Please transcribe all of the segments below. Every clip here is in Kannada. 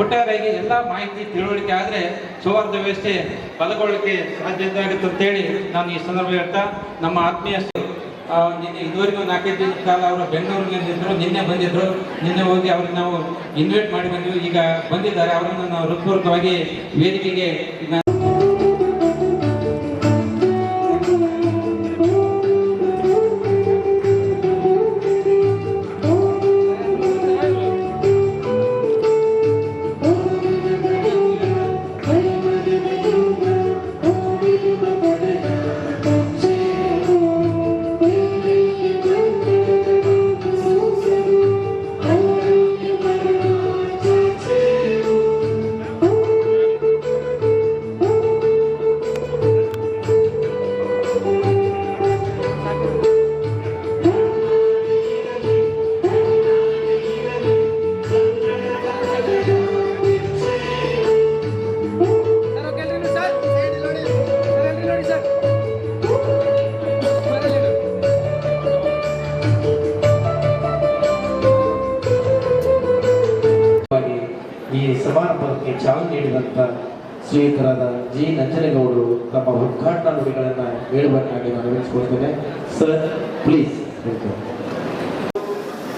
ಒಟ್ಟಾರೆಯಾಗಿ ಎಲ್ಲ ಮಾಹಿತಿ ತಿಳುವಳಿಕೆ ಆದರೆ ಸೌಹಾರ್ದ ವ್ಯವಸ್ಥೆ ಬಲಗೊಳ್ಳಲಿಕ್ಕೆ ಸಾಧ್ಯತೆ ಆಗುತ್ತೆ ಅಂತೇಳಿ ನಾನು ಈ ಸಂದರ್ಭ ಹೇಳ್ತಾ, ನಮ್ಮ ಆತ್ಮೀಯ ಇದುವರೆಗೂ ನಾಲ್ಕೈದು ದಿನ ಕಾಲ ಅವರು ಬೆಂಗಳೂರಿನಲ್ಲಿದ್ದರು ನಿನ್ನೆ ಬಂದಿದ್ದರು ನಿನ್ನೆ ಹೋಗಿ ಅವ್ರಿಗೆ ನಾವು ಇನ್ವೈಟ್ ಮಾಡಿ ಬಂದ್ವಿ. ಈಗ ಬಂದಿದ್ದಾರೆ, ಅವರನ್ನು ನಾವು ಹೃತ್ಪೂರ್ವಕವಾಗಿ ವೇದಿಕೆಗೆ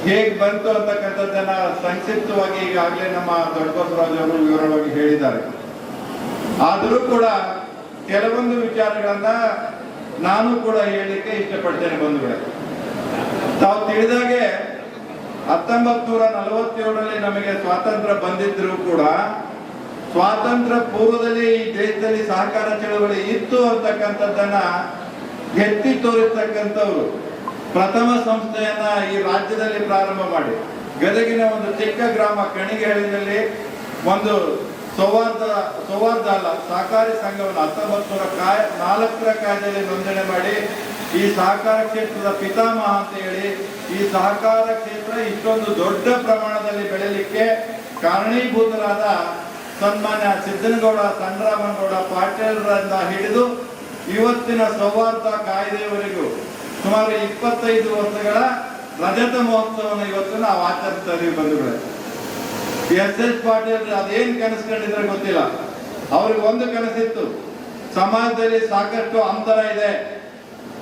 ಹೇಗ್ ಬಂತು ಅಂತಕ್ಕಂಥದ್ದನ್ನ ಸಂಕ್ಷಿಪ್ತವಾಗಿ ಈಗಾಗಲೇ ನಮ್ಮ ದೊಡ್ಡ ಅವರು ವಿವರವಾಗಿ ಹೇಳಿದ್ದಾರೆ. ಆದರೂ ಕೂಡ ಕೆಲವೊಂದು ವಿಚಾರಗಳನ್ನ ನಾನು ಕೂಡ ಹೇಳಲಿಕ್ಕೆ ಇಷ್ಟಪಡ್ತೇನೆ ಬಂಧುಗಳೇ. ತಾವು ತಿಳಿದಾಗೆ ಹತ್ತೊಂಬತ್ತು ನೂರ ನಲವತ್ತೇಳರಲ್ಲಿ ನಮಗೆ ಸ್ವಾತಂತ್ರ್ಯ ಬಂದಿದ್ರು ಕೂಡ ಸ್ವಾತಂತ್ರ್ಯ ಪೂರ್ವದಲ್ಲಿ ಈ ದೇಶದಲ್ಲಿ ಸಹಕಾರ ಚಳವಳಿ ಇತ್ತು ಅಂತಕ್ಕಂಥದ್ದನ್ನ ಎತ್ತಿ ತೋರಿಸ್ತಕ್ಕಂಥವ್ರು. ಪ್ರಥಮ ಸಂಸ್ಥೆಯನ್ನ ಈ ರಾಜ್ಯದಲ್ಲಿ ಪ್ರಾರಂಭ ಮಾಡಿ. ಗದಗಿನ ಒಂದು ಚಿಕ್ಕ ಗ್ರಾಮ ಕಣಿಗೆಹಳ್ಳಿನಲ್ಲಿ ಒಂದು ಸೌಹಾರ್ದ ಸೌಹಾರ್ದ ಅಲ್ಲ, ಸಹಕಾರಿ ಸಂಘವನ್ನು ಹತ್ತೊಂಬತ್ತು ನೂರ ಕಾಯ, ನಾಲ್ಕರ ಕಾಯ್ದೆಯಲ್ಲಿ ನೋಂದಣಿ ಮಾಡಿ ಈ ಸಹಕಾರ ಕ್ಷೇತ್ರದ ಪಿತಾಮಹ ಅಂತ ಹೇಳಿ ಈ ಸಹಕಾರ ಕ್ಷೇತ್ರ ಇಷ್ಟೊಂದು ದೊಡ್ಡ ಪ್ರಮಾಣದಲ್ಲಿ ಬೆಳೆಯಲಿಕ್ಕೆ ಕಾರಣೀಭೂತರಾದ ಸನ್ಮಾನ್ಯ ಸಿದ್ದನಗೌಡ, ಸಂಗ್ರಾಮನಗೌಡ ಪಾಟೀಲ್ರಿಂದ ಹಿಡಿದು ಇವತ್ತಿನ ಸೌಹಾರ್ದ ಕಾಯ್ದೆಯವರೆಗೂ ಸುಮಾರು ಇಪ್ಪತ್ತೈದು ವರ್ಷಗಳ ರಜತ ಮಹೋತ್ಸವವನ್ನು ಇವತ್ತು ನಾವು ಆಚರಿಸ್ತಾ ಇದೀವಿ ಬಂಧುಗಳೇ. ಎಸ್ ಎಸ್ ಪಾಟೀಲ್ ಅದೇನ್ ಕನಸ್ಕೊಂಡಿದ್ರೆ ಗೊತ್ತಿಲ್ಲ. ಅವ್ರಿಗೆ ಒಂದು ಕನಸಿತ್ತು. ಸಮಾಜದಲ್ಲಿ ಸಾಕಷ್ಟು ಅಂತರ ಇದೆ.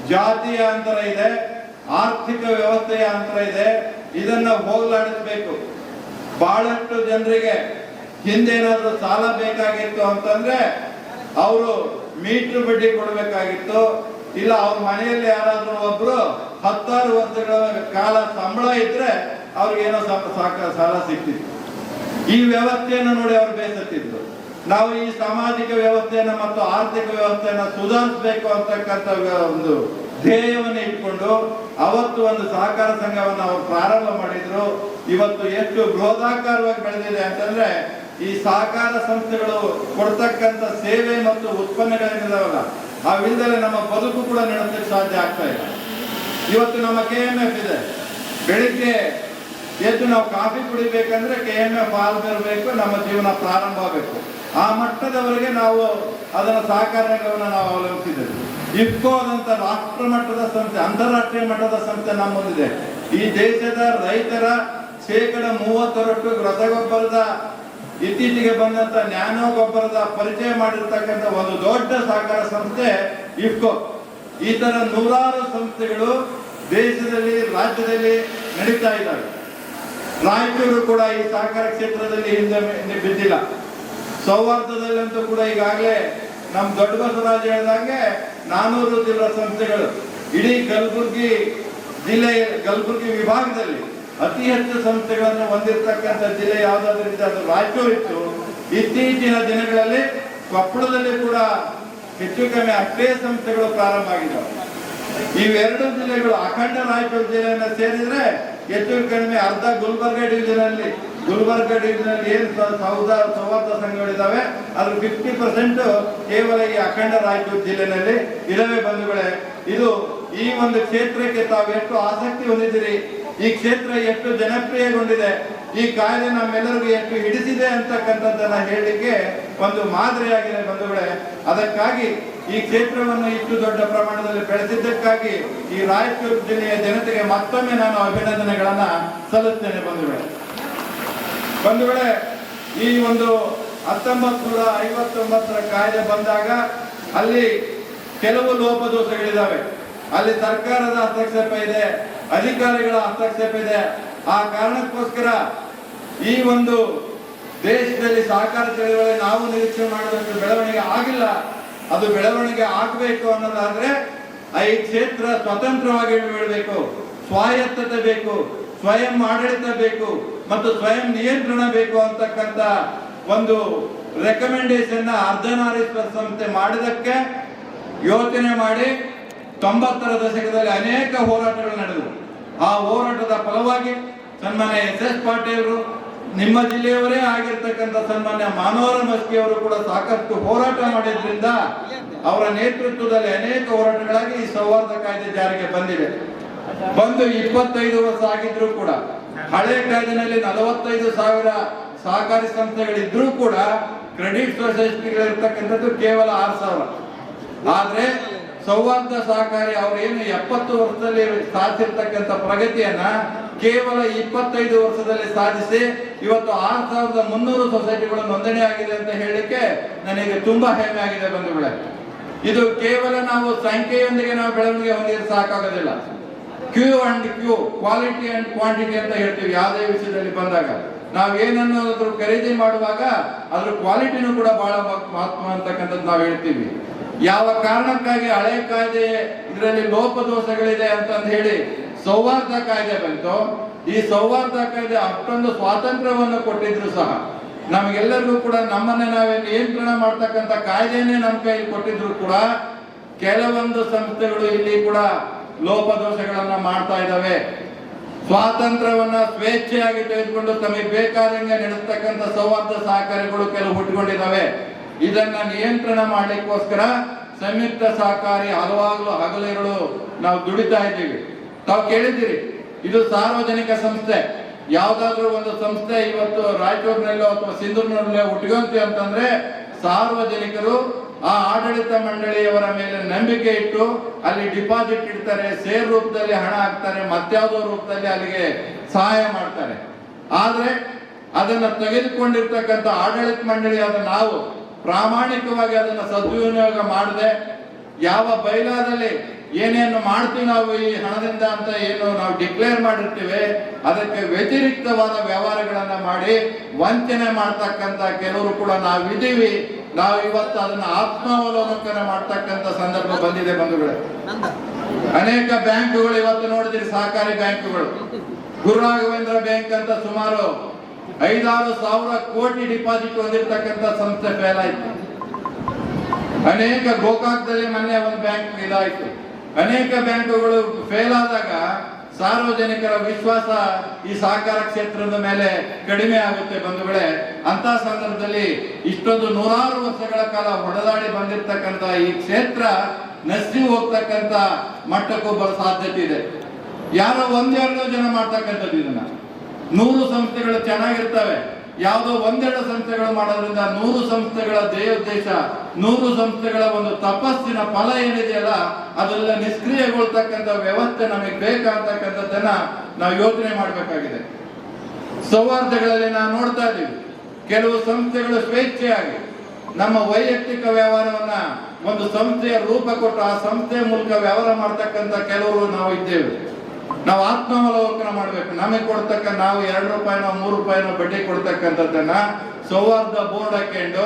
ಜಾತಿಯ ಅಂತರ ಇದೆ. ಆರ್ಥಿಕ ವ್ಯವಸ್ಥೆಯ ಅಂತರ ಇದೆ. ಇದನ್ನ ಹೋಗಲಾಡಿಸಬೇಕು. ಬಹಳಷ್ಟು ಜನರಿಗೆ ಹಿಂದೇನಾದ್ರೂ ಸಾಲ ಬೇಕಾಗಿತ್ತು ಅಂತಂದ್ರೆ, ಅವರು ಮೀಟರ್ ಬಡ್ಡಿ ಕೊಡಬೇಕಾಗಿತ್ತು. ಇಲ್ಲ, ಅವ್ರ ಮನೆಯಲ್ಲಿ ಯಾರಾದ್ರೂ ಒಬ್ರು ಹತ್ತಾರು ವರ್ಷಗಳ ಕಾಲ ಸಂಬಳ ಇದ್ರೆ ಅವ್ರಿಗೆ ಏನೋ ಸ್ವಲ್ಪ ಸಾಕ, ಸಾಲ ಸಿಗ್ತಿತ್ತು ಈ ವ್ಯವಸ್ಥೆಯನ್ನು ನೋಡಿ ಅವ್ರು ಬೇಸತ್ತಿದ್ರು. ನಾವು ಈ ಸಾಮಾಜಿಕ ವ್ಯವಸ್ಥೆಯನ್ನ ಮತ್ತು ಆರ್ಥಿಕ ವ್ಯವಸ್ಥೆಯನ್ನ ಸುಧಾರಿಸಬೇಕು ಅಂತಕ್ಕಂಥ ಒಂದು ಧ್ಯೇಯವನ್ನು ಇಟ್ಕೊಂಡು ಅವತ್ತು ಒಂದು ಸಹಕಾರ ಸಂಘವನ್ನು ಅವರು ಪ್ರಾರಂಭ ಮಾಡಿದ್ರು. ಇವತ್ತು ಎಷ್ಟು ಬೃಹದಾಕಾರವಾಗಿ ಬೆಳೆದಿದೆ ಅಂತಂದ್ರೆ ಈ ಸಹಕಾರ ಸಂಸ್ಥೆಗಳು ಕೊಡ್ತಕ್ಕಂಥ ಸೇವೆ ಮತ್ತು ಉತ್ಪನ್ನಗಳೇನಿದಾವಲ್ಲ ಅವಿಲ್ಲದೆ ನಮ್ಮ ಬದುಕು ಕೂಡ ನಡೆಸಲಿಕ್ಕೆ ಸಾಧ್ಯ ಆಗ್ತಾ ಇಲ್ಲ. ಇವತ್ತು ನಮ್ಮ ಕೆ ಎಂ ಎಫ್ ಇದೆ. ಬೆಳಿಗ್ಗೆ ಎದ್ದು ನಾವು ಕಾಫಿ ಕುಡಿಬೇಕಂದ್ರೆ ಕೆ ಎಂ ಎಫ್ ಹಾಲ್ ಬರಬೇಕು, ನಮ್ಮ ಜೀವನ ಪ್ರಾರಂಭ ಆಗಬೇಕು ಆ ಮಟ್ಟದವರೆಗೆ ನಾವು ಅದರ ಸಹಕಾರವನ್ನು ನಾವು ಅವಲಂಬಿಸಿದ್ದೇವೆ. ಇಫ್ಕೋ ಆದಂತ ರಾಷ್ಟ್ರ ಮಟ್ಟದ ಸಂಸ್ಥೆ, ಅಂತಾರಾಷ್ಟ್ರೀಯ ಮಟ್ಟದ ಸಂಸ್ಥೆ ನಮ್ಮೊಂದಿದೆ ಈ ದೇಶದ ರೈತರ ಶೇಕಡ ಮೂವತ್ತರಷ್ಟು ರಸಗೊಬ್ಬರದ ಇತ್ತೀಚೆಗೆ ಬಂದಂತ ನ್ಯಾನೋ ಗೊಬ್ಬರದ ಪರಿಚಯ ಮಾಡಿರ್ತಕ್ಕಂಥ ಒಂದು ದೊಡ್ಡ ಸಹಕಾರ ಸಂಸ್ಥೆ ಇಫ್ಕೋ. ಈ ತರ ನೂರಾರು ಸಂಸ್ಥೆಗಳು ದೇಶದಲ್ಲಿ, ರಾಜ್ಯದಲ್ಲಿ ನಡೀತಾ ಇದ್ದಾವೆ. ರಾಯಚೂರು ಕೂಡ ಈ ಸಹಕಾರ ಕ್ಷೇತ್ರದಲ್ಲಿ ಹಿಂದೆ ಬಿದ್ದಿಲ್ಲ. ಸೌಹಾರ್ದದಲ್ಲಂತೂ ಕೂಡ ಈಗಾಗಲೇ ನಮ್ಮ ದೊಡ್ಡ ಬಸವರಾಜ್ ಹೇಳಿದಂಗೆ ನಾನೂರು ಜಿಲ್ಲಾ ಸಂಸ್ಥೆಗಳು. ಇಡೀ ಕಲಬುರಗಿ ಜಿಲ್ಲೆಯ ಕಲಬುರಗಿ ವಿಭಾಗದಲ್ಲಿ ಅತಿ ಹೆಚ್ಚು ಸಂಸ್ಥೆಗಳನ್ನು ಹೊಂದಿರತಕ್ಕಂಥ ಜಿಲ್ಲೆ ಯಾವುದಾದ್ರಿಂದ ಅದು ರಾಜ್ಯವೂ ಇತ್ತು, ಇತ್ತೀಚಿನ ದಿನಗಳಲ್ಲಿ ಕೊಪ್ಪಳದಲ್ಲಿ ಕೂಡ ಹೆಚ್ಚು ಕಮ್ಮಿ ಅಷ್ಟೇ ಸಂಸ್ಥೆಗಳು ಪ್ರಾರಂಭ ಆಗಿದ್ದಾವೆ. ಇವೆರಡು ಜಿಲ್ಲೆಗಳು ಅಖಂಡ ರಾಯಚೂರು ಜಿಲ್ಲೆಯನ್ನ ಸೇರಿದ್ರೆ ಹೆಚ್ಚು ಕಡಿಮೆ ಅರ್ಧ ಗುಲ್ಬರ್ಗ ಡಿವಿಷನ್ ಅಲ್ಲಿ ಗುಲ್ಬರ್ಗ ಡಿವಿಷನ್ ಅಲ್ಲಿ ಏನು ಸೌದ ಸೌಹಾರ್ದ ಸಂಘಗಳಿದ್ದಾವೆ ಅದ್ರ ಫಿಫ್ಟಿ ಪರ್ಸೆಂಟ್ ಕೇವಲ ಈ ಅಖಂಡ ರಾಯಚೂರು ಜಿಲ್ಲೆನಲ್ಲಿ ಇಲ್ಲವೇ ಬಂಧುಗಳೇ. ಇದು ಈ ಒಂದು ಕ್ಷೇತ್ರಕ್ಕೆ ತಾವು ಎಷ್ಟು ಆಸಕ್ತಿ ಹೊಂದಿದ್ದೀರಿ ಈ ಕ್ಷೇತ್ರ ಎಷ್ಟು ಜನಪ್ರಿಯಗೊಂಡಿದೆ, ಈ ಕಾಯ್ದೆ ನಮ್ಮೆಲ್ಲರಿಗೂ ಎಷ್ಟು ಹಿಡಿಸಿದೆ ಅಂತಕ್ಕಂಥದ್ದನ್ನ ಹೇಳಲಿಕ್ಕೆ ಒಂದು ಮಾದರಿಯಾಗಿದೆ ಬಂಧುಗಳೇ. ಅದಕ್ಕಾಗಿ ಈ ಕ್ಷೇತ್ರವನ್ನು ಇಷ್ಟು ದೊಡ್ಡ ಪ್ರಮಾಣದಲ್ಲಿ ಬೆಳೆಸಿದ್ದಕ್ಕಾಗಿ ಈ ರಾಯಚೂರು ಜಿಲ್ಲೆಯ ಜನತೆಗೆ ಮತ್ತೊಮ್ಮೆ ನಾನು ಅಭಿನಂದನೆಗಳನ್ನ ಸಲ್ಲಿಸ್ತೇನೆ ಬಂಧುಗಳೇ. ಬಂಧುಗಳೇ, ಈ ಒಂದು ಹತ್ತೊಂಬತ್ತು ನೂರ ಐವತ್ತೊಂಬತ್ತರ ಕಾಯ್ದೆ ಬಂದಾಗ ಅಲ್ಲಿ ಕೆಲವು ಲೋಪದೋಷಗಳಿದ್ದಾವೆ. ಅಲ್ಲಿ ಸರ್ಕಾರದ ಹಸ್ತಕ್ಷೇಪ ಇದೆ ಅಧಿಕಾರಿಗಳ ಹಸ್ತಕ್ಷೇಪ ಇದೆ ಆ ಕಾರಣಕ್ಕೋಸ್ಕರ ಈ ಒಂದು ದೇಶದಲ್ಲಿ ಸಹಕಾರ ಚಳವಳಿ ನಾವು ನಿರೀಕ್ಷೆ ಮಾಡಿದಂತ ಬೆಳವಣಿಗೆ ಆಗಿಲ್ಲ. ಅದು ಬೆಳವಣಿಗೆ ಆಗಬೇಕು ಅನ್ನೋದಾದ್ರೆ ಈ ಕ್ಷೇತ್ರ ಸ್ವತಂತ್ರವಾಗಿ ಬೆಳಬೇಕು ಸ್ವಾಯತ್ತತೆ ಬೇಕು. ಸ್ವಯಂ ಆಡಳಿತ ಬೇಕು. ಮತ್ತು ಸ್ವಯಂ ನಿಯಂತ್ರಣ ಬೇಕು ಅಂತಕ್ಕಂತ ಒಂದು ರೆಕಮೆಂಡೇಶನ್ ಅರ್ಧನಾರೀಶ್ವರ ಸಂಸ್ಥೆ ಮಾಡಿದಕ್ಕೆ ಯೋಚನೆ ಮಾಡಿ ತೊಂಬತ್ತರ ದಶಕದಲ್ಲಿ ಅನೇಕ ಹೋರಾಟಗಳು ನಡೆದವು. ಆ ಹೋರಾಟದ ಫಲವಾಗಿ ಸನ್ಮಾನ್ಯ ಎಸ್ ಎಸ್ ಪಾಟೀಲ್ರು ನಿಮ್ಮ ಜಿಲ್ಲೆಯವರೇ ಆಗಿರ್ತಕ್ಕಂಥ ಸನ್ಮಾನ್ಯ ಮಾನವರ ಮಸ್ಕಿ ಅವರು ಕೂಡ ಸಾಕಷ್ಟು ಹೋರಾಟ ಮಾಡಿದ್ರಿಂದ ಅವರ ನೇತೃತ್ವದಲ್ಲಿ ಅನೇಕ ಹೋರಾಟಗಳಾಗಿ ಈ ಸೌಹಾರ್ದ ಕಾಯ್ದೆ ಜಾರಿಗೆ ಬಂದಿದೆ ಬಂದು ಇಪ್ಪತ್ತೈದು ವರ್ಷ ಆಗಿದ್ರು ಕೂಡ, ಹಳೆ ಕಾಯ್ದೆನಲ್ಲಿ ನಲವತ್ತೈದು ಸಾವಿರ ಸಹಕಾರಿ ಸಂಸ್ಥೆಗಳಿದ್ರೂ ಕೂಡ, ಕ್ರೆಡಿಟ್ ಸೊಸೈಟಿಗಳಿರ್ತಕ್ಕಂಥದ್ದು ಕೇವಲ ಆರು ಸಾವಿರ. ಆದ್ರೆ ಸೌಹಾರ್ದ ಸಹಕಾರಿ ಏನು ಎಪ್ಪತ್ತು ವರ್ಷದಲ್ಲಿ ಸಾಧಿಸಿರ್ತಕ್ಕಂಥ ಪ್ರಗತಿಯನ್ನ ಕೇವಲ ಇಪ್ಪತ್ತೈದು ವರ್ಷದಲ್ಲಿ ಸಾಧಿಸಿ ಇವತ್ತು ಆರು ಸಾವಿರದ ಮುನ್ನೂರು ಸೊಸೈಟಿಗಳು ನೋಂದಣಿ ಆಗಿದೆ ಅಂತ ಹೇಳಲಿಕ್ಕೆ ನನಗೆ ತುಂಬಾ ಹೆಮ್ಮೆ ಆಗಿದೆ ಬಂಧುಗಳೇ. ಇದು ಕೇವಲ ನಾವು ಸಂಖ್ಯೆಯೊಂದಿಗೆ ನಾವು ಬೆಳವಣಿಗೆ ಹೊಂದಿದ್ರೆ ಸಾಕಾಗೋದಿಲ್ಲ. Q and Q quality and quantity ಅಂತ ಹೇಳ್ತೀವಿ ಯಾವುದೇ ವಿಷಯದಲ್ಲಿ ಬಂದಾಗ. ನಾವು ಏನನ್ನಾದ್ರೂ ಖರೀದಿ ಮಾಡುವಾಗ ಅದ್ರ ಕ್ವಾಲಿಟಿನೂ ಕೂಡ ಬಹಳ ಮಹತ್- ಮಹತ್ವ ಅಂತಕ್ಕಂಥದ್ದು ನಾವು ಹೇಳ್ತೀವಿ. ಯಾವ ಕಾರಣಕ್ಕಾಗಿ ಹಳೆ ಕಾಯ್ದೆ ಇದರಲ್ಲಿ ಲೋಪದೋಷಗಳಿದೆ ಅಂತಂದು ಹೇಳಿ ಸೌಹಾರ್ದ ಕಾಯ್ದೆ ಬಂತು. ಈ ಸೌಹಾರ್ದ ಕಾಯ್ದೆ ಅಷ್ಟೊಂದು ಸ್ವಾತಂತ್ರ್ಯವನ್ನು ಕೊಟ್ಟಿದ್ರು ಸಹ. ನಮಗೆಲ್ಲರಿಗೂ ಕೂಡ ನಮ್ಮನ್ನ ನಾವೇ ನಿಯಂತ್ರಣ ಮಾಡ್ತಕ್ಕಂಥ ಕಾಯ್ದೆನೇ ನಮ್ಮ ಕೈಯಲ್ಲಿ ಕೊಟ್ಟಿದ್ರು ಕೂಡ ಕೆಲವೊಂದು ಸಂಸ್ಥೆಗಳು ಇಲ್ಲಿ ಕೂಡ ಲೋಪದೋಷಗಳನ್ನ ಮಾಡ್ತಾ ಇದ್ದಾವೆ. ಸ್ವಾತಂತ್ರ್ಯವನ್ನ ಸ್ವೇಚ್ಛೆಯಾಗಿ ತೆಗೆದುಕೊಂಡು ತಮಗೆ ಬೇಕಾದಂಗೆ ನಡೆಸ್ತಕ್ಕಂಥ ಸೌಹಾರ್ದ ಸಹಕಾರಿಗಳು ಕೆಲವು ಹುಟ್ಟುಕೊಂಡಿದ್ದಾವೆ. ಇದನ್ನ ನಿಯಂತ್ರಣ ಮಾಡಲಿಕ್ಕೋಸ್ಕರ ಸಂಯುಕ್ತ ಸಹಕಾರಿ ಹಲವಾರು ಹಗಲಿರುಳು ನಾವು ದುಡಿತಾ ಇದ್ದೀವಿ. ತಾವು ಕೇಳಿದ್ದೀರಿ, ಇದು ಸಾರ್ವಜನಿಕ ಸಂಸ್ಥೆ. ಯಾವ್ದಾದ್ರು ಒಂದು ಸಂಸ್ಥೆ ಇವತ್ತು ರಾಯಚೂರಿನಲ್ಲೋ ಅಥವಾ ಸಿಂಧೂರಿನಲ್ಲೋ ಹುಟ್ಕೊಂತೀವಿ ಅಂತಂದ್ರೆ ಸಾರ್ವಜನಿಕರು ಆ ಆಡಳಿತ ಮಂಡಳಿಯವರ ಮೇಲೆ ನಂಬಿಕೆ ಇಟ್ಟು ಅಲ್ಲಿ ಡಿಪಾಸಿಟ್ ಇಡ್ತಾರೆ, ಸೇರ್ ರೂಪದಲ್ಲಿ ಹಣ ಹಾಕ್ತಾರೆ ಮತ್ತಾವುದೋ ರೂಪದಲ್ಲಿ ಅಲ್ಲಿಗೆ ಸಹಾಯ ಮಾಡ್ತಾರೆ. ಆದ್ರೆ ಅದನ್ನ ತೆಗೆದುಕೊಂಡಿರ್ತಕ್ಕಂಥ ಆಡಳಿತ ಮಂಡಳಿಯಾದ ನಾವು ಪ್ರಾಮಾಣಿಕವಾಗಿ ಅದನ್ನ ಸದ್ವಿನಿಯೋಗ ಮಾಡದೆ ಯಾವ ಬೈಲಾದಲ್ಲಿ ಏನೇನು ಮಾಡ್ತೀವಿ ನಾವು ಈ ಹಣದಿಂದ ಅಂತ ಏನು ನಾವು ಡಿಕ್ಲೇರ್ ಮಾಡಿರ್ತೀವಿ ಅದಕ್ಕೆ ವ್ಯತಿರಿಕ್ತವಾದ ವ್ಯವಹಾರಗಳನ್ನ ಮಾಡಿ ವಂಚನೆ ಮಾಡ್ತಕ್ಕಂತ ಕೆಲವರು ಕೂಡ ನಾವಿದ್ದೀವಿ ನಾವು ಇವತ್ತು ಅದನ್ನ ಆತ್ಮಾವಲೋಕನ ಮಾಡ್ತಕ್ಕಂತ ಸಂದರ್ಭ ಬಂದಿದೆ ಬಂಧುಗಳೇ. ಅನೇಕ ಬ್ಯಾಂಕುಗಳು ಇವತ್ತು ನೋಡಿದ್ರಿ ಸಹಕಾರಿ ಬ್ಯಾಂಕುಗಳು. ಗುರು ರಾಘವೇಂದ್ರ ಬ್ಯಾಂಕ್ ಅಂತ ಸುಮಾರು ಐದಾರು ಸಾವಿರ ಕೋಟಿ ಡಿಪಾಸಿಟ್ ಹೊಂದಿರತಕ್ಕಂತ ಸಂಸ್ಥೆ ಫೇಲ್ ಆಯ್ತು. ಅನೇಕ ಗೋಕಾಕ್ದಲ್ಲಿ ಮೊನ್ನೆ ಒಂದು ಬ್ಯಾಂಕ್ ಇದಾಯ್ತು. ಅನೇಕ ಬ್ಯಾಂಕುಗಳು ಫೇಲ್ ಆದಾಗ ಸಾರ್ವಜನಿಕರ ವಿಶ್ವಾಸ ಈ ಸಹಕಾರ ಕ್ಷೇತ್ರದ ಮೇಲೆ ಕಡಿಮೆ ಆಗುತ್ತೆ ಬಂಧುಗಳೇ. ಅಂತ ಸಂದರ್ಭದಲ್ಲಿ ಇಷ್ಟೊಂದು ನೂರಾರು ವರ್ಷಗಳ ಕಾಲ ಹೊಡೆದಾಡಿ ಬಂದಿರತಕ್ಕಂತ ಈ ಕ್ಷೇತ್ರ ನಸಿ ಹೋಗ್ತಕ್ಕಂತ ಮಟ್ಟಕ್ಕೂ ಬರೋ ಸಾಧ್ಯತೆ ಇದೆ. ಯಾರೋ ಒಂದೆರಡು ಜನ ಮಾಡ್ತಕ್ಕಂಥದ್ದು ಇದನ್ನ. ನೂರು ಸಂಸ್ಥೆಗಳು ಚೆನ್ನಾಗಿರ್ತವೆ. ಯಾವುದೋ ಒಂದೆರಡು ಸಂಸ್ಥೆಗಳು ಮಾಡೋದ್ರಿಂದ ನೂರು ಸಂಸ್ಥೆಗಳ ಧ್ಯೇಯೋದ್ದೇಶ ನೂರು ಸಂಸ್ಥೆಗಳ ಒಂದು ತಪಸ್ಸಿನ ಫಲ ಏನಿದೆಯಲ್ಲ, ಅದೆಲ್ಲ ನಿಷ್ಕ್ರಿಯಗೊಳ್ತಕ್ಕಂಥ ವ್ಯವಸ್ಥೆ ನಮಗೆ ಬೇಕಾಗ್ತಕ್ಕಂಥದ್ದನ್ನ ನಾವು ಯೋಚನೆ ಮಾಡಬೇಕಾಗಿದೆ. ಸೌಹಾರ್ದಗಳಲ್ಲಿ ನಾವು ನೋಡ್ತಾ ಇದ್ದೀವಿ. ಕೆಲವು ಸಂಸ್ಥೆಗಳು ಸ್ವೇಚ್ಛೆಯಾಗಿ ನಮ್ಮ ವೈಯಕ್ತಿಕ ವ್ಯವಹಾರವನ್ನ ಒಂದು ಸಂಸ್ಥೆಯ ರೂಪ ಕೊಟ್ಟು ಆ ಸಂಸ್ಥೆಯ ಮೂಲಕ ವ್ಯವಹಾರ ಮಾಡ್ತಕ್ಕಂಥ ಕೆಲವರು ನಾವು ಇದ್ದೇವೆ. ನಾವು ಆತ್ಮಾವಲೋಕನ ಮಾಡ್ಬೇಕು. ನಮಗೆ ಕೊಡ್ತಕ್ಕ ನಾವು ಎರಡು ರೂಪಾಯಿನೋ, ಮೂರು ರೂಪಾಯಿನೋ ಬಡ್ಡಿ ಕೊಡ್ತಕ್ಕಂಥದ್ದನ್ನ ಸೌಹಾರ್ದ ಬೋರ್ಡ್ ಹಾಕೊಂಡು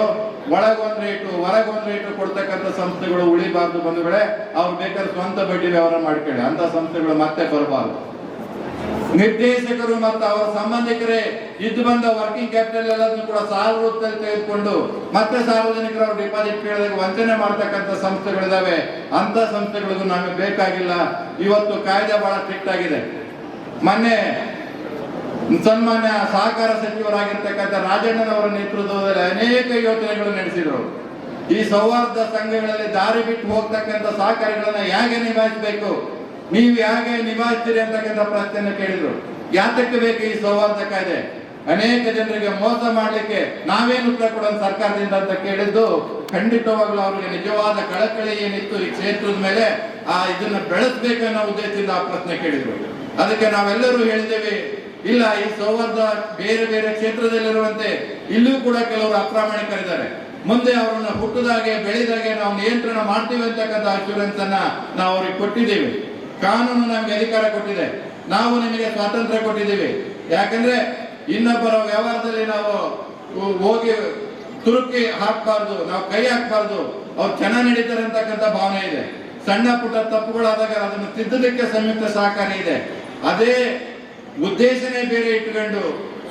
ಒಳಗೊಂದ್ ರೇಟು ಹೊರಗೊಂದ್ ರೇಟು ಕೊಡ್ತಕ್ಕಂಥ ಸಂಸ್ಥೆಗಳು ಉಳಿಬಾರ್ದು ಬಂಧುಗಳೇ, ಅವ್ರು ಬೇಕಾದ್ರೆ ಸ್ವಂತ ಬಡ್ಡಿ ವ್ಯವಹಾರ ಮಾಡ್ಕೊಳ್ಳಿ. ಅಂತ ಸಂಸ್ಥೆಗಳು ಮತ್ತೆ ಬರಬಾರ್ದು. ನಿರ್ದೇಶಕರು ಮತ್ತು ಅವರ ಸಂಬಂಧಿಕರೇ ಇದ್ದು ಬಂದ ವರ್ಕಿಂಗ್ ಕ್ಯಾಪಿಟಲ್ ಎಲ್ಲದನ್ನು ಕೂಡ ಸಾಲ ರೂಪದಲ್ಲಿ ತೆಗೆದುಕೊಂಡು ಮತ್ತೆ ಸಾರ್ವಜನಿಕರ ಡಿಪಾಸಿಟ್ ಕೇಳಿದಾಗ ವಂಚನೆ ಮಾಡ್ತಕ್ಕಂಥ ಸಂಸ್ಥೆಗಳಿದಾವೆ. ಅಂತ ಸಂಸ್ಥೆಗಳಿಗೂ ನಮಗೆ ಬೇಕಾಗಿಲ್ಲ. ಇವತ್ತು ಕಾಯ್ದೆ ಬಹಳ ಸ್ಟ್ರಿಕ್ಟ್ ಆಗಿದೆ. ಮೊನ್ನೆ ಸನ್ಮಾನ್ಯ ಸಹಕಾರ ಸಚಿವರಾಗಿರ್ತಕ್ಕಂಥ ರಾಜಣ್ಣನವರ ನೇತೃತ್ವದಲ್ಲಿ ಅನೇಕ ಯೋಜನೆಗಳು ನಡೆಸಿದರು. ಈ ಸೌಹಾರ್ದ ಸಂಘಗಳಲ್ಲಿ ದಾರಿ ಬಿಟ್ಟು ಹೋಗ್ತಕ್ಕಂಥ ಸಹಕಾರಿಗಳನ್ನ ಹೇಗೆ ನಿಭಾಯಿಸಬೇಕು? ನೀವು ಹೇಗೆ ನಿಭಾಯಿಸ್ತೀರಿ ಅಂತಕ್ಕಂಥ ಪ್ರಶ್ನೆಯನ್ನು ಕೇಳಿದ್ರು. ಯಾತಕ್ಕೆ ಬೇಕು ಈ ಸೌಹಾರ್ದ ಕಾಯ್ದೆ ಅನೇಕ ಜನರಿಗೆ ಮೋಸ ಮಾಡಲಿಕ್ಕೆ ನಾವೇನು ಉತ್ತರ ಕೊಡೋ ಸರ್ಕಾರದಿಂದ ಅಂತ ಕೇಳಿದ್ದು, ಖಂಡಿತವಾಗ್ಲೂ ಅವರಿಗೆ ನಿಜವಾದ ಕಳಕಳಿ ಏನಿತ್ತು ಈ ಕ್ಷೇತ್ರದ ಮೇಲೆ, ಆ ಇದನ್ನ ಬೆಳೆಸ್ಬೇಕನ್ನೋ ಉದ್ದೇಶದಿಂದ ಆ ಪ್ರಶ್ನೆ ಕೇಳಿದ್ರು. ಅದಕ್ಕೆ ನಾವೆಲ್ಲರೂ ಹೇಳಿದ್ದೇವೆ, ಇಲ್ಲ, ಈ ಸೌಹಾರ್ದ ಬೇರೆ ಬೇರೆ ಕ್ಷೇತ್ರದಲ್ಲಿರುವಂತೆ ಇಲ್ಲೂ ಕೂಡ ಕೆಲವರು ಅಪ್ರಾಮಾಣಿಕರಿದ್ದಾರೆ. ಮುಂದೆ ಅವರನ್ನ ಹುಟ್ಟದಾಗೆ, ಬೆಳೆದಾಗೆ ನಾವು ನಿಯಂತ್ರಣ ಮಾಡ್ತೀವಿ ಅಂತಕ್ಕಂಥ ಅಶ್ಯೂರೆನ್ಸ್ ಅನ್ನ ನಾವು ಅವ್ರಿಗೆ ಕೊಟ್ಟಿದ್ದೀವಿ. ಕಾನೂನು ನಮಗೆ ಅಧಿಕಾರ ಕೊಟ್ಟಿದೆ. ನಾವು ನಿಮಗೆ ಸ್ವಾತಂತ್ರ್ಯ ಕೊಟ್ಟಿದ್ದೀವಿ. ಯಾಕಂದ್ರೆ ಇನ್ನೊಬ್ಬರ ವ್ಯವಹಾರದಲ್ಲಿ ನಾವು ಹೋಗಿ ತುರುಕಿ ಹಾಕ್ಬಾರ್ದು, ನಾವು ಕೈ ಹಾಕಬಾರ್ದು. ಅವ್ರು ಚೆನ್ನಾಗಿ ನಡೀತಾರೆ ಅಂತಕ್ಕಂಥ ಭಾವನೆ ಇದೆ. ಸಣ್ಣ ಪುಟ್ಟ ತಪ್ಪುಗಳಾದಾಗ ಅದನ್ನು ತಿದ್ದಲಿಕ್ಕೆ ಸಂಯುಕ್ತ ಸಹಕಾರಿ ಇದೆ. ಅದೇ ಉದ್ದೇಶನೇ ಬೇರೆ ಇಟ್ಕೊಂಡು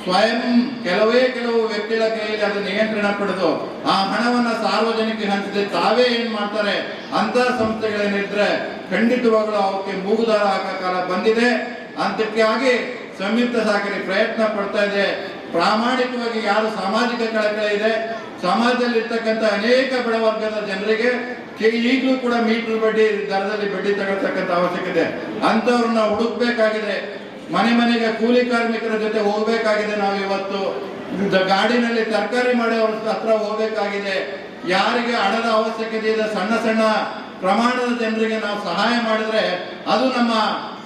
ಸ್ವಯಂ ಕೆಲವೇ ಕೆಲವು ವ್ಯಕ್ತಿಗಳ ಕೈಯಲ್ಲಿ ಅದು ನಿಯಂತ್ರಣ ಪಡೆದು ಆ ಹಣವನ್ನ ಸಾರ್ವಜನಿಕ ಹಂಚದೆ ತಾವೇ ಏನ್ ಮಾಡ್ತಾರೆ? ಅಂತ ಸಂಸ್ಥೆಗಳೇನಿದ್ರೆ ಖಂಡಿತವಾಗ್ಲೂ ಅವಕ್ಕೆ ಮೂಗುದಾರ ಹಾಕೋ ಕಾಲ ಬಂದಿದೆ. ಅಂತಕ್ಕಾಗಿ ಸಂಯುಕ್ತ ಸಾಕರಿ ಪ್ರಯತ್ನ ಪಡ್ತಾ ಇದೆ. ಪ್ರಾಮಾಣಿಕವಾಗಿ ಯಾರು ಸಾಮಾಜಿಕ ಕಳಕಳಿ ಇದೆ? ಸಮಾಜದಲ್ಲಿ ಇರ್ತಕ್ಕಂಥ ಅನೇಕ ಬಡವರ್ಗದ ಜನರಿಗೆ ಈಗಲೂ ಕೂಡ ಮೀಟರ್ ಬಡ್ಡಿ ದರದಲ್ಲಿ ಬಡ್ಡಿ ತಗೊಳ್ತಕ್ಕಂಥ ಅವಶ್ಯಕತೆ ಅಂತವ್ರನ್ನ ಹುಡುಕ್ಬೇಕಾಗಿದೆ. ಮನೆ ಮನೆಗೆ ಕೂಲಿ ಕಾರ್ಮಿಕರ ಜೊತೆ ಹೋಗ್ಬೇಕಾಗಿದೆ. ನಾವು ಇವತ್ತು ಗಾಡಿನಲ್ಲಿ ತರಕಾರಿ ಮಾಡೋರ ಹತ್ರ ಹೋಗ್ಬೇಕಾಗಿದೆ. ಯಾರಿಗೆ ಹಣದ ಅವಶ್ಯಕತೆ ಇದೆ ಸಣ್ಣ ಸಣ್ಣ ಪ್ರಮಾಣದ ಜನರಿಗೆ ನಾವು ಸಹಾಯ ಮಾಡಿದ್ರೆ ಅದು ನಮ್ಮ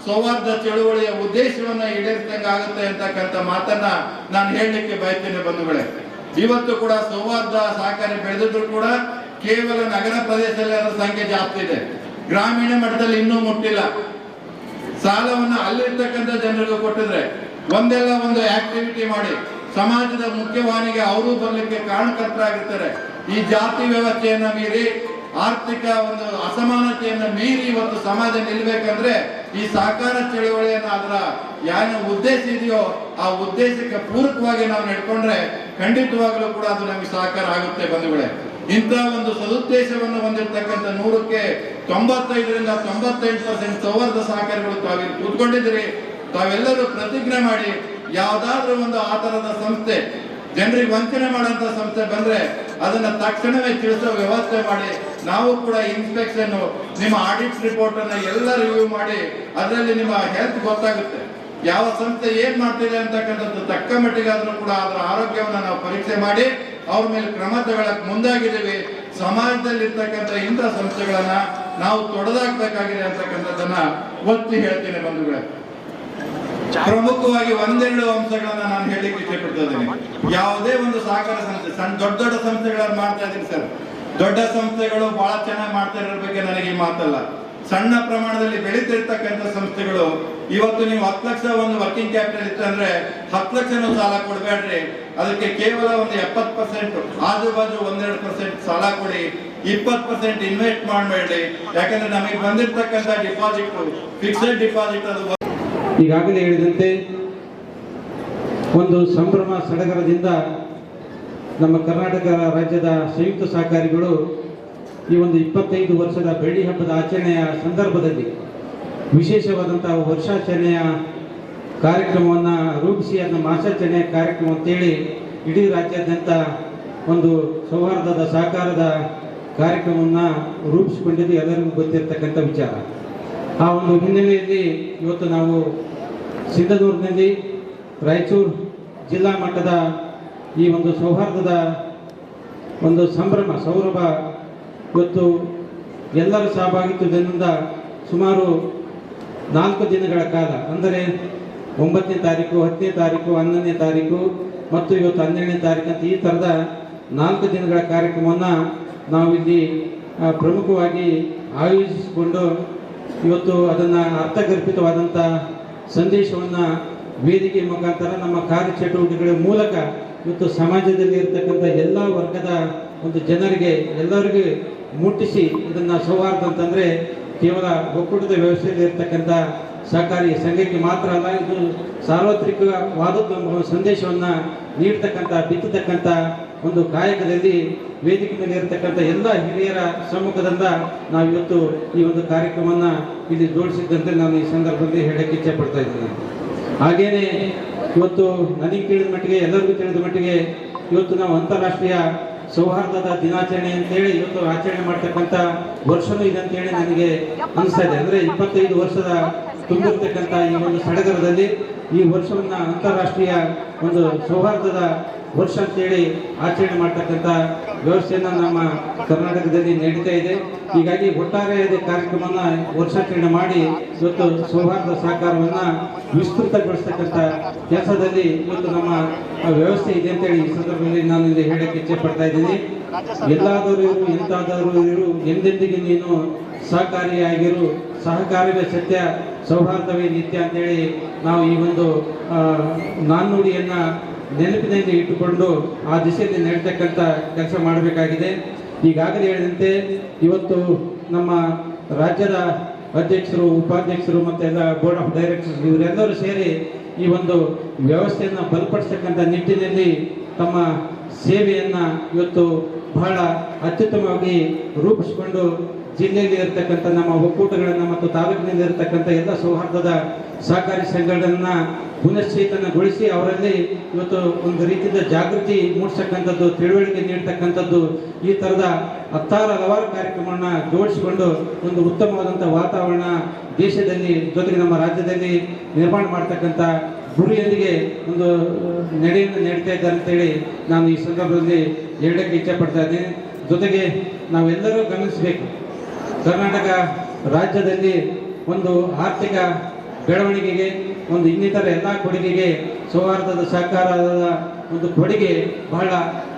ಸೌಹಾರ್ದ ಚಳುವಳಿಯ ಉದ್ದೇಶವನ್ನ ಈಡೇರಿಸಿದಂಗೆ ಆಗುತ್ತೆ ಅಂತಕ್ಕಂಥ ಮಾತನ್ನ ನಾನು ಹೇಳಲಿಕ್ಕೆ ಬಯಸ್ತೇನೆ ಬಂಧುಗಳೇ. ಇವತ್ತು ಕೂಡ ಸೌಹಾರ್ದ ಸಹಕಾರಿ ಬೆಳೆದಿದ್ರು ಕೂಡ ಕೇವಲ ನಗರ ಪ್ರದೇಶದಲ್ಲಿ ಅದರ ಸಂಖ್ಯೆ ಜಾಸ್ತಿ ಇದೆ. ಗ್ರಾಮೀಣ ಮಟ್ಟದಲ್ಲಿ ಇನ್ನೂ ಮುಟ್ಟಿಲ್ಲ. ಸಾಲವನ್ನ ಅಲ್ಲಿರ್ತಕ್ಕಂಥ ಜನರಿಗೆ ಕೊಟ್ಟಿದ್ರೆ ಒಂದೆಲ್ಲ ಒಂದು ಆಕ್ಟಿವಿಟಿ ಮಾಡಿ ಸಮಾಜದ ಮುಖ್ಯವಾಹಿನಿಗೆ ಅವರು ಬರಲಿಕ್ಕೆ ಕಾರಣಕರ್ತರಾಗಿರ್ತಾರೆ. ಈ ಜಾತಿ ವ್ಯವಸ್ಥೆಯನ್ನ ಮೀರಿ, ಆರ್ಥಿಕ ಒಂದು ಅಸಮಾನತೆಯನ್ನ ಮೀರಿ ಇವತ್ತು ಸಮಾಜ ನಿಲ್ಬೇಕಂದ್ರೆ ಈ ಸಹಕಾರ ಚಳವಳಿಯನ್ನ ಅದರ ಏನು ಉದ್ದೇಶ ಇದೆಯೋ ಆ ಉದ್ದೇಶಕ್ಕೆ ಪೂರಕವಾಗಿ ನಾವು ನಡ್ಕೊಂಡ್ರೆ ಖಂಡಿತವಾಗ್ಲೂ ಕೂಡ ಅದು ನಮಗೆ ಸಹಕಾರ ಆಗುತ್ತೆ ಬಂಧುಗಳೇ. ಇಂಥ ಒಂದು ಸದುದ್ದೇಶವನ್ನು ಹೊಂದಿರತಕ್ಕಂಥ ನೂರಕ್ಕೆ ತೊಂಬತ್ತೈದರಿಂದ ತೊಂಬತ್ತೈದು ಪರ್ಸೆಂಟ್ ಸೌಹಾರ್ದ ಸಹಕಾರಿಗಳು ತಾವಿಲ್ಲಿ ಕೂತ್ಕೊಂಡಿದ್ದೀರಿ. ತಾವೆಲ್ಲರೂ ಪ್ರತಿಜ್ಞೆ ಮಾಡಿ ಯಾವ್ದಾದ್ರೂ ಒಂದು ಆ ತರದ ಸಂಸ್ಥೆ, ಜನರಿಗೆ ವಂಚನೆ ಮಾಡುವಂತ ಸಂಸ್ಥೆ ಬಂದ್ರೆ ಅದನ್ನ ತಕ್ಷಣವೇ ತಿಳಿಸೋ ವ್ಯವಸ್ಥೆ ಮಾಡಿ, ನಾವು ಕೂಡ ಇನ್ಸ್ಪೆಕ್ಷನ್ ನಿಮ್ಮ ಆಡಿಟ್ ರಿಪೋರ್ಟ್ ಅನ್ನ ಎಲ್ಲ ರಿವ್ಯೂ ಮಾಡಿ, ಅದರಲ್ಲಿ ನಿಮ್ಮ ಹೆಲ್ತ್ ಗೊತ್ತಾಗುತ್ತೆ. ಯಾವ ಸಂಸ್ಥೆ ಏನ್ ಮಾಡ್ತಿದೆ ಅಂತಕ್ಕಂಥದ್ದು ತಕ್ಕ ಮಟ್ಟಿಗಾದ್ರೂ ಕೂಡ ಅದರ ಆರೋಗ್ಯವನ್ನ ನಾವು ಪರೀಕ್ಷೆ ಮಾಡಿ ಅವ್ರ ಮೇಲೆ ಕ್ರಮ ತಗೊಳಕ್ ಮುಂದಾಗಿದ್ದೀವಿ. ಸಮಾಜದಲ್ಲಿರ್ತಕ್ಕಂಥ ಇಂಥ ಸಂಸ್ಥೆಗಳನ್ನ ನಾವು ತೊಡೆದಾಕ್ಬೇಕಾಗಿದೆ ಅಂತಕ್ಕಂಥದ್ದನ್ನ ಒತ್ತಿ ಹೇಳ್ತೀನಿ ಬಂಧುಗಳೇ. ಪ್ರಮುಖವಾಗಿ ಒಂದೆರಡು ಅಂಶಗಳನ್ನ ನಾನು ಹೇಳಿಕ್ಕೆ ಇಷ್ಟಪಡ್ತಾ ಇದ್ದೀನಿ. ಯಾವುದೇ ಒಂದು ಸಹಕಾರ ಸಂಸ್ಥೆ, ಸಣ್ಣ ದೊಡ್ಡ ದೊಡ್ಡ ಸಂಸ್ಥೆಗಳನ್ನ ಮಾಡ್ತಾ ಇದ್ದೀನಿ ಸರ್. ದೊಡ್ಡ ಸಂಸ್ಥೆಗಳು ಬಹಳ ಚೆನ್ನಾಗಿ ಮಾಡ್ತಾ ಇರೋ ಬಗ್ಗೆ ನನಗೆ ಈ ಮಾತಲ್ಲ. ಸಣ್ಣ ಪ್ರಮಾಣದಲ್ಲಿ ಬೆಳೀತಿರ್ತಕ್ಕಂಥ ಸಂಸ್ಥೆಗಳು, ಇವತ್ತು ನೀವು ಹತ್ತು ಲಕ್ಷ ಒಂದು ವರ್ಕಿಂಗ್ ಕ್ಯಾಪಿಟಲ್ ಇತ್ತು ಅಂದ್ರೆ ಹತ್ತು ಲಕ್ಷನೂ ಸಾಲ ಕೊಡಬೇಡ್ರಿ. ಅದಕ್ಕೆ ಕೇವಲ ಒಂದು ಎಪ್ಪತ್ತು ಪರ್ಸೆಂಟ್ ಆಜು ಬಾಜು ಒಂದೆರಡು ಪರ್ಸೆಂಟ್ ಸಾಲ ಕೊಡಿ. ಇಪ್ಪತ್ತು ಪರ್ಸೆಂಟ್ ಇನ್ವೆಸ್ಟ್ ಮಾಡಬೇಡ್ರಿ. ಯಾಕಂದ್ರೆ ನಮಗೆ ಬಂದಿರ್ತಕ್ಕಂಥ ಡಿಪಾಸಿಟ್ ಫಿಕ್ಸೆಡ್ ಡಿಪಾಸಿಟ್ ಅದು ಈಗಾಗಲೇ ಹೇಳಿದಂತೆ, ಒಂದು ಸಂಭ್ರಮ ಸಡಗರದಿಂದ ನಮ್ಮ ಕರ್ನಾಟಕ ರಾಜ್ಯದ ಸಂಯುಕ್ತ ಸಹಕಾರಿಗಳು ಈ ಒಂದು ಇಪ್ಪತ್ತೈದು ವರ್ಷದ ಬೆಳ್ಳಿ ಹಬ್ಬದ ಆಚರಣೆಯ ಸಂದರ್ಭದಲ್ಲಿ ವಿಶೇಷವಾದಂತಹ ವರ್ಷಾಚರಣೆಯ ಕಾರ್ಯಕ್ರಮವನ್ನು ರೂಪಿಸಿ, ಅದನ್ನು ಮಾಸಾಚರಣೆಯ ಕಾರ್ಯಕ್ರಮ ಅಂತೇಳಿ ಇಡೀ ರಾಜ್ಯಾದ್ಯಂತ ಒಂದು ಸೌಹಾರ್ದದ ಸಹಕಾರದ ಕಾರ್ಯಕ್ರಮವನ್ನು ರೂಪಿಸಿಕೊಂಡಿದ್ದು ಎಲ್ಲರಿಗೂ ಗೊತ್ತಿರತಕ್ಕಂಥ ವಿಚಾರ. ಆ ಒಂದು ಹಿನ್ನೆಲೆಯಲ್ಲಿ ಇವತ್ತು ನಾವು ಸಿಂಧನೂರಿನಲ್ಲಿ ರಾಯಚೂರು ಜಿಲ್ಲಾ ಮಟ್ಟದ ಈ ಒಂದು ಸೌಹಾರ್ದದ ಒಂದು ಸಂಭ್ರಮ, ಸೌರಭ ಇವತ್ತು ಎಲ್ಲರ ಸಹಭಾಗಿತ್ವದಿಂದ ಸುಮಾರು ನಾಲ್ಕು ದಿನಗಳ ಕಾಲ, ಅಂದರೆ ಒಂಬತ್ತನೇ ತಾರೀಕು, ಹತ್ತನೇ ತಾರೀಕು, ಹನ್ನೊಂದನೇ ತಾರೀಕು ಮತ್ತು ಇವತ್ತು ಹನ್ನೆರಡನೇ ತಾರೀಕು ಅಂತ ಈ ಥರದ ನಾಲ್ಕು ದಿನಗಳ ಕಾರ್ಯಕ್ರಮವನ್ನು ನಾವಿಲ್ಲಿ ಪ್ರಮುಖವಾಗಿ ಆಯೋಜಿಸಿಕೊಂಡು ಇವತ್ತು ಅದನ್ನು ಅರ್ಥಗರ್ಭಿತವಾದಂಥ ಸಂದೇಶವನ್ನು ವೇದಿಕೆ ಮುಖಾಂತರ ನಮ್ಮ ಕಾರ್ಯಚಟುವಟಿಕೆಗಳ ಮೂಲಕ ಇವತ್ತು ಸಮಾಜದಲ್ಲಿ ಇರತಕ್ಕಂಥ ಎಲ್ಲ ವರ್ಗದ ಒಂದು ಜನರಿಗೆ, ಎಲ್ಲರಿಗೂ ಮುಟ್ಟಿಸಿ ಇದನ್ನು ಸೌಹಾರ್ದ ಅಂತಂದರೆ ಕೇವಲ ಒಕ್ಕೂಟದ ವ್ಯವಸ್ಥೆಯಲ್ಲಿ ಇರ್ತಕ್ಕಂಥ ಸಹಕಾರಿ ಸಂಘಕ್ಕೆ ಮಾತ್ರ ಅಲ್ಲ, ಇದು ಸಾರ್ವತ್ರಿಕವಾದದ್ದು ಸಂದೇಶವನ್ನು ನೀಡ್ತಕ್ಕಂಥ, ಬಿತ್ತತಕ್ಕಂಥ ಒಂದು ಕಾಯಕದಲ್ಲಿ ವೇದಿಕೆ ಮೇಲೆ ಇರತಕ್ಕಂಥ ಎಲ್ಲ ಹಿರಿಯರ ಸಮ್ಮುಖದಿಂದ ನಾವು ಇವತ್ತು ಈ ಒಂದು ಕಾರ್ಯಕ್ರಮವನ್ನು ಇಲ್ಲಿ ಜೋಡಿಸಿದ್ದಂತೆ ನಾನು ಈ ಸಂದರ್ಭದಲ್ಲಿ ಹೇಳಕ್ಕೆ ಇಚ್ಛೆ ಪಡ್ತಾ ಇದ್ದೀನಿ. ಹಾಗೆಯೇ ಇವತ್ತು ನನಗೆ ತಿಳಿದ ಮಟ್ಟಿಗೆ, ಎಲ್ಲರಿಗೂ ತಿಳಿದ ಮಟ್ಟಿಗೆ ಇವತ್ತು ನಾವು ಅಂತಾರಾಷ್ಟ್ರೀಯ ಸೌಹಾರ್ದದ ದಿನಾಚರಣೆ ಅಂತೇಳಿ ಇವತ್ತು ಆಚರಣೆ ಮಾಡ್ತಕ್ಕಂಥ ವರ್ಷನೂ ಇದೆ ಅಂತೇಳಿ ನನಗೆ ಅನಿಸ್ತಾ ಇದೆ. ಅಂದ್ರೆ ಇಪ್ಪತ್ತೈದು ವರ್ಷದ ತುಂಬಿರ್ತಕ್ಕಂಥ ಈ ಒಂದು ಸಡಗರದಲ್ಲಿ ಈ ವರ್ಷವನ್ನ ಅಂತಾರಾಷ್ಟ್ರೀಯ ಒಂದು ಸೌಹಾರ್ದದ ವರ್ಷ ಅಂತೇಳಿ ಆಚರಣೆ ಮಾಡ್ತಕ್ಕಂಥ ವ್ಯವಸ್ಥೆಯನ್ನು ನಮ್ಮ ಕರ್ನಾಟಕದಲ್ಲಿ ನಡೀತಾ ಇದೆ. ಹೀಗಾಗಿ ಒಟ್ಟಾರೆಯಾದ ಕಾರ್ಯಕ್ರಮನ ವರ್ಷಾಚರಣೆ ಮಾಡಿ ಇವತ್ತು ಸೌಹಾರ್ದ ಸಹಕಾರವನ್ನ ವಿಸ್ತೃತಗೊಳಿಸ್ತಕ್ಕಂಥ ಕೆಲಸದಲ್ಲಿ ಇವತ್ತು ನಮ್ಮ ವ್ಯವಸ್ಥೆ ಇದೆ ಅಂತೇಳಿ ಈ ಸಂದರ್ಭದಲ್ಲಿ ನಾನು ಇಲ್ಲಿ ಹೇಳಕ್ಕೆ ಇಚ್ಛೆ ಪಡ್ತಾ ಇದ್ದೀನಿ. ಎಲ್ಲಾದರೂ ಇರು, ಎಂತಾದರೂ ಇರು, ಎಂದೆಂದಿಗೆ ನೀನು ಸಹಕಾರಿಯಾಗಿರು ಸಹಕಾರವೇ ಸತ್ಯ ಸೌಹಾರ್ದವೇ ನಿತ್ಯ ಅಂತೇಳಿ ನಾವು ಈ ಒಂದು ನಾಣ್ಣುಡಿಯನ್ನು ನೆನಪಿನಲ್ಲಿ ಇಟ್ಟುಕೊಂಡು ಆ ದಿಸೆಯಲ್ಲಿ ನಡೀತಕ್ಕಂಥ ಕೆಲಸ ಮಾಡಬೇಕಾಗಿದೆ. ಈಗಾಗಲೇ ಹೇಳಿದಂತೆ ಇವತ್ತು ನಮ್ಮ ರಾಜ್ಯದ ಅಧ್ಯಕ್ಷರು, ಉಪಾಧ್ಯಕ್ಷರು ಮತ್ತು ಎಲ್ಲ ಬೋರ್ಡ್ ಆಫ್ ಡೈರೆಕ್ಟರ್ಸ್ ಇವರೆಲ್ಲರೂ ಸೇರಿ ಈ ಒಂದು ವ್ಯವಸ್ಥೆಯನ್ನು ಬಲಪಡಿಸ್ತಕ್ಕಂಥ ನಿಟ್ಟಿನಲ್ಲಿ ತಮ್ಮ ಸೇವೆಯನ್ನು ಇವತ್ತು ಬಹಳ ಅತ್ಯುತ್ತಮವಾಗಿ ರೂಪಿಸಿಕೊಂಡು ಜಿಲ್ಲೆಯಲ್ಲಿ ಇರತಕ್ಕಂಥ ನಮ್ಮ ಒಕ್ಕೂಟಗಳನ್ನು ಮತ್ತು ತಾಲೂಕಿನಲ್ಲಿ ಇರತಕ್ಕಂಥ ಎಲ್ಲ ಸೌಹಾರ್ದದ ಸಹಕಾರಿ ಸಂಘಗಳನ್ನು ಪುನಶ್ಚೇತನಗೊಳಿಸಿ ಅವರಲ್ಲಿ ಇವತ್ತು ಒಂದು ರೀತಿಯ ಜಾಗೃತಿ ಮೂಡಿಸಕ್ಕಂಥದ್ದು ತಿಳುವಳಿಕೆ ನೀಡ್ತಕ್ಕಂಥದ್ದು, ಈ ಥರದ ಹತ್ತಾರು ಹಲವಾರು ಕಾರ್ಯಕ್ರಮಗಳನ್ನ ಜೋಡಿಸಿಕೊಂಡು ಒಂದು ಉತ್ತಮವಾದಂಥ ವಾತಾವರಣ ದೇಶದಲ್ಲಿ ಜೊತೆಗೆ ನಮ್ಮ ರಾಜ್ಯದಲ್ಲಿ ನಿರ್ಮಾಣ ಮಾಡ್ತಕ್ಕಂಥ ಗುರಿಯೊಂದಿಗೆ ಒಂದು ನಡೆಯನ್ನು ನೀಡ್ತಾ ಇದ್ದಾರೆ ಅಂತೇಳಿ ನಾನು ಈ ಸಂದರ್ಭದಲ್ಲಿ ಹೇಳಕ್ಕೆ ಇಚ್ಛೆ ಪಡ್ತಾ ಇದ್ದೀನಿ. ಜೊತೆಗೆ ನಾವೆಲ್ಲರೂ ಗಮನಿಸಬೇಕು. ಕರ್ನಾಟಕ ರಾಜ್ಯದಲ್ಲಿ ಒಂದು ಆರ್ಥಿಕ ಬೆಳವಣಿಗೆಗೆ, ಒಂದು ಇನ್ನಿತರ ಎಲ್ಲ ಕೊಡುಗೆಗೆ ಸೌಹಾರ್ದದ ಸಹಕಾರದ ಒಂದು ಕೊಡುಗೆ ಬಹಳ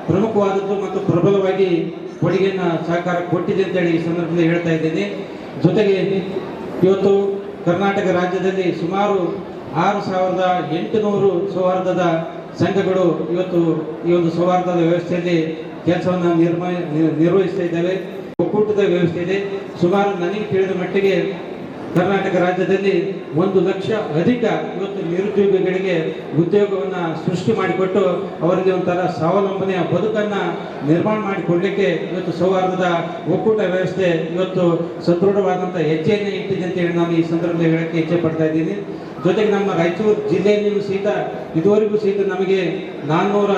ಪ್ರಮುಖವಾದದ್ದು ಮತ್ತು ಪ್ರಬಲವಾಗಿ ಕೊಡುಗೆಯನ್ನು ಸಹಕಾರ ಕೊಟ್ಟಿದೆ ಅಂತೇಳಿ ಈ ಸಂದರ್ಭದಲ್ಲಿ ಹೇಳ್ತಾ ಇದ್ದೀನಿ. ಜೊತೆಗೆ ಇವತ್ತು ಕರ್ನಾಟಕ ರಾಜ್ಯದಲ್ಲಿ ಸುಮಾರು ಆರು ಸಾವಿರದ ಎಂಟುನೂರು ಸೌಹಾರ್ದದ ಸಂಘಗಳು ಇವತ್ತು ಈ ಒಂದು ಸೌಹಾರ್ದದ ವ್ಯವಸ್ಥೆಯಲ್ಲಿ ಕೆಲಸವನ್ನು ನಿರ್ಮ ನಿರ್- ನಿರ್ವಹಿಸ್ತಾ ಇದ್ದಾವೆ. ಒಕ್ಕೂಟದ ವ್ಯವಸ್ಥೆ ಇದೆ. ಸುಮಾರು ನನಗೆ ತಿಳಿದ ಮಟ್ಟಿಗೆ ಕರ್ನಾಟಕ ರಾಜ್ಯದಲ್ಲಿ ಒಂದು ಲಕ್ಷ ಅಧಿಕ ಇವತ್ತು ನಿರುದ್ಯೋಗಿಗಳಿಗೆ ಉದ್ಯೋಗವನ್ನು ಸೃಷ್ಟಿ ಮಾಡಿಕೊಟ್ಟು ಅವರಿಗೆ ಒಂಥರ ಸ್ವಾವಲಂಬನೆಯ ಬದುಕನ್ನು ನಿರ್ಮಾಣ ಮಾಡಿಕೊಡಲಿಕ್ಕೆ ಇವತ್ತು ಸೌಹಾರ್ದದ ಒಕ್ಕೂಟ ವ್ಯವಸ್ಥೆ ಇವತ್ತು ಸದೃಢವಾದಂಥ ಹೆಜ್ಜೆಯನ್ನು ಇಟ್ಟಿದೆ ಅಂತ ಹೇಳಿ ನಾನು ಈ ಸಂದರ್ಭದಲ್ಲಿ ಹೇಳಕ್ಕೆ ಇಚ್ಛೆ ಪಡ್ತಾ ಇದ್ದೀನಿ. ಜೊತೆಗೆ ನಮ್ಮ ರಾಯಚೂರು ಜಿಲ್ಲೆಯಲ್ಲಿಯೂ ಸಹಿತ ಇದುವರೆಗೂ ಸಹಿತ ನಮಗೆ ನಾನ್ನೂರ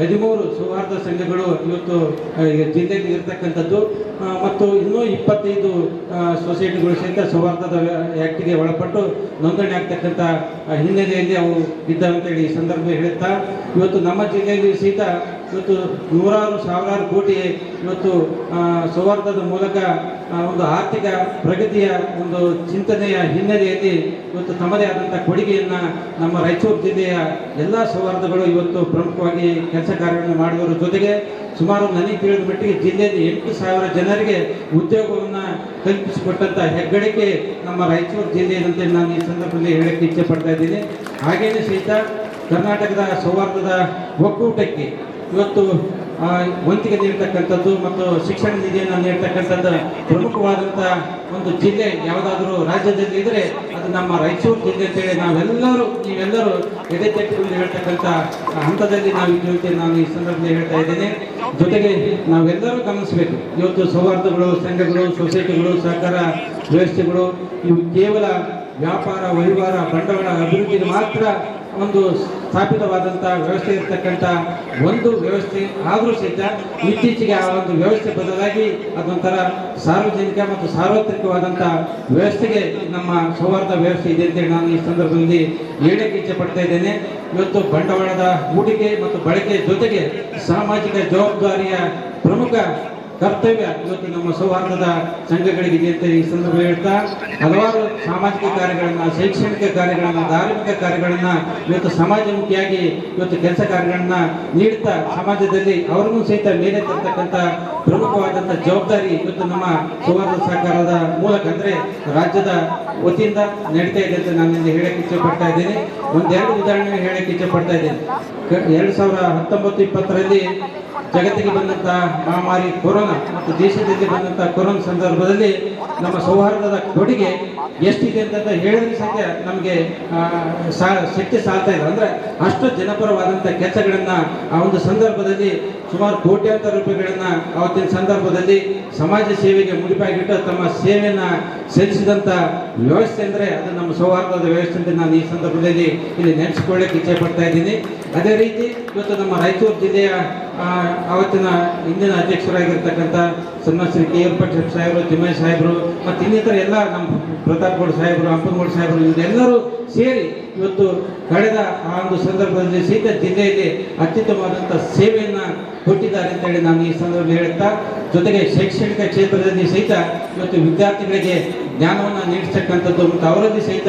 ಹದಿಮೂರು ಸೌಹಾರ್ದ ಸಂಘಗಳು ಇವತ್ತು ಜಿಲ್ಲೆಯಲ್ಲಿ ಇರತಕ್ಕಂಥದ್ದು. ಮತ್ತು ಇನ್ನೂ ಇಪ್ಪತ್ತೈದು ಸೊಸೈಟಿಗಳು ಸಹಿತ ಸೌಹಾರ್ದದ ಆ್ಯಕ್ಟಿಗೆ ಒಳಪಟ್ಟು ನೋಂದಣಿ ಆಗ್ತಕ್ಕಂಥ ಹಿನ್ನೆಲೆಯಲ್ಲಿ ಅವು ಇದ್ದಾವೆ ಅಂತೇಳಿ ಈ ಸಂದರ್ಭ ಹೇಳುತ್ತಾ, ಇವತ್ತು ನಮ್ಮ ಜಿಲ್ಲೆಯಲ್ಲಿ ಸಹಿತ ಇವತ್ತು ನೂರಾರು ಸಾವಿರಾರು ಕೋಟಿ ಇವತ್ತು ಸೌಹಾರ್ದದ ಮೂಲಕ ಒಂದು ಆರ್ಥಿಕ ಪ್ರಗತಿಯ ಒಂದು ಚಿಂತನೆಯ ಹಿನ್ನೆಲೆಯಲ್ಲಿ ಇವತ್ತು ತಮ್ಮದೇ ಆದಂಥ ಕೊಡುಗೆಯನ್ನು ನಮ್ಮ ರಾಯಚೂರು ಜಿಲ್ಲೆಯ ಎಲ್ಲ ಸೌಹಾರ್ದಗಳು ಇವತ್ತು ಪ್ರಮುಖವಾಗಿ ಕೆಲಸ ಕಾರ್ಯಗಳನ್ನು ಮಾಡುವುದರ ಜೊತೆಗೆ ಸುಮಾರು ನನಗೆ ತಿಳಿದ ಮಟ್ಟಿಗೆ ಜಿಲ್ಲೆಯಲ್ಲಿ ಎಂಟು ಸಾವಿರ ಜನರಿಗೆ ಉದ್ಯೋಗವನ್ನು ಕಲ್ಪಿಸಿಕೊಟ್ಟಂತ ಹೆಗ್ಗಳಿಕೆ ನಮ್ಮ ರಾಯಚೂರು ಜಿಲ್ಲೆಯದಂತೆ ನಾನು ಈ ಸಂದರ್ಭದಲ್ಲಿ ಹೇಳಕ್ಕೆ ಇಚ್ಛೆ ಪಡ್ತಾ ಇದ್ದೀನಿ. ಹಾಗೇನೇ ಸಹಿತ ಕರ್ನಾಟಕದ ಸೌಹಾರ್ದದ ಒಕ್ಕೂಟಕ್ಕೆ ಇವತ್ತು ವಂತಿಗೆ ನೀಡ್ತಕ್ಕಂಥದ್ದು ಮತ್ತು ಶಿಕ್ಷಣ ನಿಧಿಯನ್ನು ನೀಡ್ತಕ್ಕಂಥದ್ದು ಪ್ರಮುಖವಾದಂಥ ಒಂದು ಜಿಲ್ಲೆ ಯಾವುದಾದ್ರೂ ರಾಜ್ಯದಲ್ಲಿ ಇದ್ರೆ ಅದು ನಮ್ಮ ರಾಯಚೂರು ಜಿಲ್ಲೆ ಅಂತೇಳಿ ನಾವೆಲ್ಲರೂ, ನೀವೆಲ್ಲರೂ ಎದೆ ತಟ್ಟಿಕೊಂಡು ಹೇಳ್ತಕ್ಕಂಥ ಹಂತದಲ್ಲಿ ನಾವು ಇದ್ದೀವಿ ನಾನು ಈ ಸಂದರ್ಭದಲ್ಲಿ ಹೇಳ್ತಾ ಇದ್ದೇನೆ. ಜೊತೆಗೆ ನಾವೆಲ್ಲರೂ ಗಮನಿಸಬೇಕು. ಇವತ್ತು ಸೌಹಾರ್ದಗಳು, ಸಂಘಗಳು, ಸೊಸೈಟಿಗಳು, ಸಹಕಾರ, ವ್ಯವಸ್ಥೆಗಳು, ಇವು ಕೇವಲ ವ್ಯಾಪಾರ, ವಹಿವಾರ, ಬಂಡವಾಳ ಅಭಿವೃದ್ಧಿಗೆ ಮಾತ್ರ ಒಂದು ಸ್ಥಾಪಿತವಾದಂಥ ವ್ಯವಸ್ಥೆ ಇರತಕ್ಕಂಥ ಒಂದು ವ್ಯವಸ್ಥೆ ಆದರೂ ಸಹಿತ ಇತ್ತೀಚೆಗೆ ಆ ಒಂದು ವ್ಯವಸ್ಥೆ ಬದಲಾಗಿ ಅದೊಂಥರ ಸಾರ್ವಜನಿಕ ಮತ್ತು ಸಾರ್ವತ್ರಿಕವಾದಂಥ ವ್ಯವಸ್ಥೆಗೆ ನಮ್ಮ ಸೌಹಾರ್ದ ವ್ಯವಸ್ಥೆ ಇದೆ ಅಂತೇಳಿ ನಾನು ಈ ಸಂದರ್ಭದಲ್ಲಿ ಹೇಳಕ್ಕೆ ಇಚ್ಛೆ ಪಡ್ತಾ ಇದ್ದೇನೆ. ಇವತ್ತು ಬಂಡವಾಳದ ಹೂಡಿಕೆ ಮತ್ತು ಬಳಕೆ ಜೊತೆಗೆ ಸಾಮಾಜಿಕ ಜವಾಬ್ದಾರಿಯ ಪ್ರಮುಖ ಕರ್ತವ್ಯ. ಇವತ್ತು ನಮ್ಮ ಸೌಹಾರ್ದದ ಸಂಘಗಳಿಗಿದೆ ಅಂತ ಈ ಸಂದರ್ಭ ಹೇಳ್ತಾ, ಹಲವಾರು ಸಾಮಾಜಿಕ ಕಾರ್ಯಗಳನ್ನ, ಶೈಕ್ಷಣಿಕ ಕಾರ್ಯಗಳನ್ನ, ಧಾರ್ಮಿಕ ಕಾರ್ಯಗಳನ್ನ ಇವತ್ತು ಸಮಾಜಮುಖಿಯಾಗಿ ಇವತ್ತು ಕೆಲಸ ಕಾರ್ಯಗಳನ್ನ ನೀಡುತ್ತಾ ಸಮಾಜದಲ್ಲಿ ಅವ್ರಿಗೂ ಸಹಿತ ಮೇಲೆ ತರ್ತಕ್ಕಂಥ ಪ್ರಮುಖವಾದಂಥ ಜವಾಬ್ದಾರಿ ಇವತ್ತು ನಮ್ಮ ಸೌಹಾರ್ದ ಸಹಕಾರದ ಮೂಲಕ ಅಂದ್ರೆ ರಾಜ್ಯದ ವತಿಯಿಂದ ನಡೀತಾ ಇದೆ ಅಂತ ನಾನು ಇಲ್ಲಿ ಹೇಳಕ್ಕೆ ಇಚ್ಛೆ ಪಡ್ತಾ ಇದ್ದೇನೆ. ಒಂದೆರಡು ಉದಾಹರಣೆ ಹೇಳಕ್ಕೆ ಇಚ್ಛೆ ಪಡ್ತಾ ಇದ್ದೇನೆ ಎರಡು ಸಾವಿರ ಹತ್ತೊಂಬತ್ತು ಇಪ್ಪತ್ತರಲ್ಲಿ ಜಗತ್ತಿಗೆ ಬಂದಂತ ಮಹಾಮಾರಿ ಕೊರೋನಾ ಮತ್ತು ದೇಶದಲ್ಲಿ ಬಂದಂತ ಕೊರೋನಾ ಸಂದರ್ಭದಲ್ಲಿ ನಮ್ಮ ಸೌಹಾರ್ದದ ಕೊಡುಗೆ ಎಷ್ಟಿದೆ ಅಂತ ಹೇಳಿದ್ರೆ ಸಹಿತ ನಮಗೆ ಶಕ್ತಿ ಸಾಲ್ತಾ ಇದೆ ಅಂದ್ರೆ ಅಷ್ಟು ಜನಪರವಾದಂಥ ಕೆಲಸಗಳನ್ನ ಆ ಒಂದು ಸಂದರ್ಭದಲ್ಲಿ ಸುಮಾರು ಕೋಟ್ಯಾಂತರ ರೂಪಾಯಿಗಳನ್ನ ಅವತ್ತಿನ ಸಂದರ್ಭದಲ್ಲಿ ಸಮಾಜ ಸೇವೆಗೆ ಮುಡಿಪಾಗಿಟ್ಟು ತಮ್ಮ ಸೇವೆಯನ್ನ ಸಲ್ಲಿಸಿದಂತ ವ್ಯವಸ್ಥೆ ಅಂದ್ರೆ ಅದು ನಮ್ಮ ಸೌಹಾರ್ದದ ವ್ಯವಸ್ಥೆ ಅಂತ ನಾನು ಈ ಸಂದರ್ಭದಲ್ಲಿ ಇಲ್ಲಿ ನೆನೆಸಿಕೊಳ್ಳಕ್ಕೆ ಇಚ್ಛೆ ಪಡ್ತಾ ಇದ್ದೀನಿ. ಅದೇ ರೀತಿ ಇವತ್ತು ನಮ್ಮ ರಾಯಚೂರು ಜಿಲ್ಲೆಯ ಆ, ಅವತ್ತಿನ ಇಂದಿನ ಅಧ್ಯಕ್ಷರಾಗಿರ್ತಕ್ಕಂಥ ಸನ್ಮಾಶ್ರೀ ಕೆ ಎಲ್ ಪಟೇಲ್ ಸಾಹೇಬರು ತಿಮ್ಮಯ್ಯ ಸಾಹೇಬರು ಮತ್ತು ಇನ್ನಿತರ ಎಲ್ಲ ನಮ್ಮ ಪ್ರತಾಪ್ ಗೌಡ ಸಾಹೇಬರು ಹಂಪನಗೌಡ ಸಾಹೇಬರು ಇವರೆಲ್ಲರೂ ಸೇರಿ ಇವತ್ತು ಕಳೆದ ಆ ಒಂದು ಸಂದರ್ಭದಲ್ಲಿ ಸಹಿತ ಜಿಲ್ಲೆಯಲ್ಲಿ ಅತ್ಯುತ್ತಮವಾದಂಥ ಸೇವೆಯನ್ನು ಕೊಟ್ಟಿದ್ದಾರೆ ಅಂತೇಳಿ ನಾನು ಈ ಸಂದರ್ಭದಲ್ಲಿ ಹೇಳುತ್ತಾ ಜೊತೆಗೆ ಶೈಕ್ಷಣಿಕ ಕ್ಷೇತ್ರದಲ್ಲಿ ಸಹಿತ ಇವತ್ತು ವಿದ್ಯಾರ್ಥಿಗಳಿಗೆ ಜ್ಞಾನವನ್ನು ನೀಡಿಸ್ತಕ್ಕಂಥದ್ದು ಮತ್ತು ಅವರಲ್ಲಿ ಸಹಿತ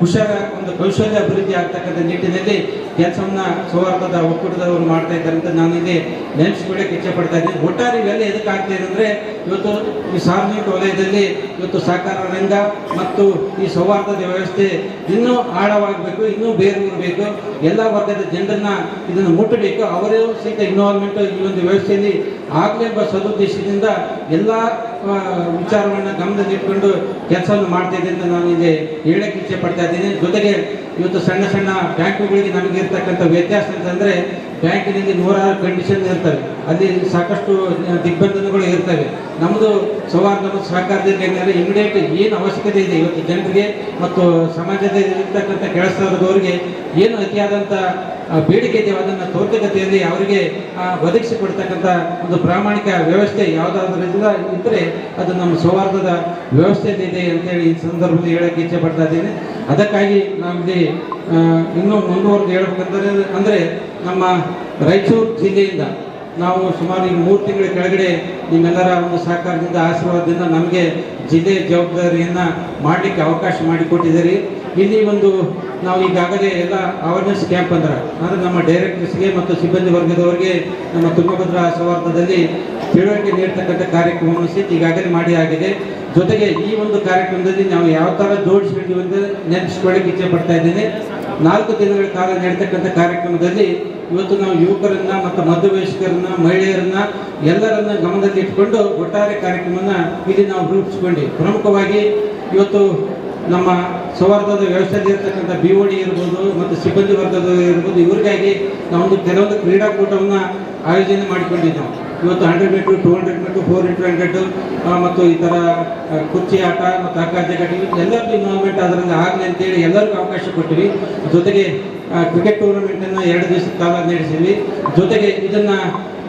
ಹುಷಾರ ಒಂದು ಕೌಶಲ್ಯ ಅಭಿವೃದ್ಧಿ ಆಗ್ತಕ್ಕಂಥ ನಿಟ್ಟಿನಲ್ಲಿ ಕೆಲಸವನ್ನ ಸೌಹಾರ್ದದ ಒಕ್ಕೂಟದವರು ಮಾಡ್ತಾ ಇದ್ದಾರೆ ಅಂತ ನಾನು ಇಲ್ಲಿ ನೆನೆಸ್ಕೊಳ್ಳಕ್ಕೆ ಇಚ್ಛೆ ಪಡ್ತಾ ಇದ್ದೀನಿ. ಒಟ್ಟಾರೆ ಇವೆಲ್ಲ ಎದಕ್ಕೆ ಆಗ್ತಾ ಇದೆ ಅಂದ್ರೆ ಇವತ್ತು ಈ ಸಾರ್ವಜನಿಕ ವಲಯದಲ್ಲಿ ಇವತ್ತು ಸಹಕಾರ ಮತ್ತು ಈ ಸೌಹಾರ್ದದ ವ್ಯವಸ್ಥೆ ಇನ್ನೂ ಆಳವಾಗಬೇಕು, ಇನ್ನೂ ಬೇರೂರಬೇಕು ಎಲ್ಲ ವರ್ಗದ ಜನರನ್ನ ಇದನ್ನು ಮುಟ್ಟಬೇಕು. ಅವರೇ ಸಹಿತ ಇನ್ವಾಲ್ವ್ಮೆಂಟ್ ಈ ಒಂದು ವ್ಯವಸ್ಥೆಯಲ್ಲಿ ಆಗಲೇ ಸದುದ್ದೇಶದಿಂದ ಎಲ್ಲ ಆ, ವಿಚಾರವನ್ನ ಗಮನದಲ್ಲಿಟ್ಕೊಂಡು ಕೆಲಸವನ್ನು ಮಾಡ್ತಾ ಅಂತ ನಾನು ಇಲ್ಲಿ ಹೇಳಕ್ಕೆ ಇಚ್ಛೆ ಪಡ್ತಾ ಇದ್ದೀನಿ. ಜೊತೆಗೆ ಇವತ್ತು ಸಣ್ಣ ಸಣ್ಣ ಬ್ಯಾಂಕುಗಳಿಗೆ ನಮಗೆ ಇರ್ತಕ್ಕಂಥ ವ್ಯತ್ಯಾಸ ಅಂತಂದ್ರೆ ಬ್ಯಾಂಕಿನಲ್ಲಿ ನೂರಾರು ಕಂಡೀಷನ್ ಇರ್ತವೆ. ಅಲ್ಲಿ ಸಾಕಷ್ಟು ದಿಗ್ಬಂಧನಗಳು ಇರ್ತವೆ. ನಮ್ಮದು ಸೌಹಾರ್ದ ಮತ್ತು ಸಹಕಾರದಲ್ಲಿ ಏನಂದರೆ ಇಮಿಡಿಯೇಟ್ ಏನು ಅವಶ್ಯಕತೆ ಇದೆ ಇವತ್ತು ಜನರಿಗೆ ಮತ್ತು ಸಮಾಜದಲ್ಲಿ ಇರ್ತಕ್ಕಂಥ ಕೆಲಸದವ್ರಿಗೆ ಏನು ಅತಿಯಾದಂಥ ಬೇಡಿಕೆ ಇದೆ ಅದನ್ನು ತ್ವರಿತಗತಿಯಲ್ಲಿ ಅವರಿಗೆ ಒದಗಿಸಿ ಒದಗಿಸಿಕೊಡ್ತಕ್ಕಂಥ ಒಂದು ಪ್ರಾಮಾಣಿಕ ವ್ಯವಸ್ಥೆ ಯಾವುದಾದ್ರಿಂದ ಇದ್ದರೆ ಅದು ನಮ್ಮ ಸೌಹಾರ್ದದ ವ್ಯವಸ್ಥೆಯಲ್ಲಿ ಇದೆ ಅಂತೇಳಿ ಈ ಸಂದರ್ಭದಲ್ಲಿ ಹೇಳಕ್ಕೆ ಇಚ್ಛೆ ಪಡ್ತಾ ಇದ್ದೀನಿ. ಅದಕ್ಕಾಗಿ ಆ, ಇನ್ನೂ ಮುಂದುವರೆದು ಹೇಳ್ಬೇಕಂದ್ರೆ ಅಂದರೆ ನಮ್ಮ ರಾಯಚೂರು ಜಿಲ್ಲೆಯಿಂದ ನಾವು ಸುಮಾರು ಈಗ ಮೂರು ತಿಂಗಳ ಕೆಳಗಡೆ ನಿಮ್ಮೆಲ್ಲರ ಒಂದು ಸಹಕಾರದಿಂದ, ಆಶೀರ್ವಾದದಿಂದ ನಮಗೆ ಜಿಲ್ಲೆ ಜವಾಬ್ದಾರಿಯನ್ನು ಮಾಡಲಿಕ್ಕೆ ಅವಕಾಶ ಮಾಡಿಕೊಟ್ಟಿದ್ದೀರಿ. ಇಲ್ಲಿ ಒಂದು ನಾವು ಈಗಾಗಲೇ ಎಲ್ಲ ಅವೇರ್ನೆಸ್ ಕ್ಯಾಂಪ್ ಅಂದ್ರೆ, ಅಂದರೆ ನಮ್ಮ ಡೈರೆಕ್ಟರ್ಸ್ಗೆ ಮತ್ತು ಸಿಬ್ಬಂದಿ ವರ್ಗದವರಿಗೆ ನಮ್ಮ ತುಂಗಭದ್ರಾ ಸೌಹಾರ್ದದಲ್ಲಿ ತಿಳುವಳಿಕೆ ನೀಡ್ತಕ್ಕಂಥ ಕಾರ್ಯಕ್ರಮವನ್ನು ಸಹಿತ ಈಗಾಗಲೇ ಮಾಡಿ ಆಗಿದೆ. ಜೊತೆಗೆ ಈ ಒಂದು ಕಾರ್ಯಕ್ರಮದಲ್ಲಿ ನಾವು ಯಾವ ಥರ ಜೋಡಿಸ್ಕೊಂಡಿವಿ ಅಂತ ನೆನೆಸ್ಕೊಳ್ಳಿಕ್ಕೆ ಇಚ್ಛೆ ಪಡ್ತಾ ಇದ್ದೀನಿ. ನಾಲ್ಕು ದಿನಗಳ ಕಾಲ ನಡೀತಕ್ಕಂಥ ಕಾರ್ಯಕ್ರಮದಲ್ಲಿ ಇವತ್ತು ನಾವು ಯುವಕರನ್ನ ಮತ್ತು ಮಧ್ಯವಯಸ್ಕರನ್ನ, ಮಹಿಳೆಯರನ್ನ ಎಲ್ಲರನ್ನ ಗಮನದಲ್ಲಿ ಇಟ್ಕೊಂಡು ಒಟ್ಟಾರೆ ಕಾರ್ಯಕ್ರಮವನ್ನು ಇಲ್ಲಿ ನಾವು ರೂಪಿಸ್ಕೊಂಡು ಪ್ರಮುಖವಾಗಿ ಇವತ್ತು ನಮ್ಮ ಸೌಹಾರ್ದದ ವ್ಯವಸ್ಥೆಯಲ್ಲಿ ಇರ್ತಕ್ಕಂಥ ಬಿ ಒ ಡಿ ಇರ್ಬೋದು ಮತ್ತು ಸಿಬ್ಬಂದಿ ವರ್ಗದ ಇರ್ಬೋದು, ಇವರಿಗಾಗಿ ನಾವೊಂದು ಕೆಲವೊಂದು ಕ್ರೀಡಾಕೂಟವನ್ನು ಆಯೋಜನೆ ಮಾಡಿಕೊಂಡಿದ್ದು ಇವತ್ತು hundred metre two hundred metre four into hundred ಮತ್ತು ಈ ಥರ ಕುರ್ಚಿ ಆಟ ಮತ್ತು ಆಕಾಶ ಜಗಟಿ ಎಲ್ಲರಿಗೂ ಇನ್ವಾಲ್ವ್ಮೆಂಟ್ ಅದರಲ್ಲಿ ಆಗಲಿ ಅಂತೇಳಿ ಎಲ್ಲರಿಗೂ ಅವಕಾಶ ಕೊಟ್ಟಿವಿ. ಜೊತೆಗೆ ಕ್ರಿಕೆಟ್ ಟೂರ್ನಮೆಂಟನ್ನು ಎರಡು ದಿವಸದ ಕಾಲ ನಡೆಸಿದ್ವಿ. ಜೊತೆಗೆ ಇದನ್ನು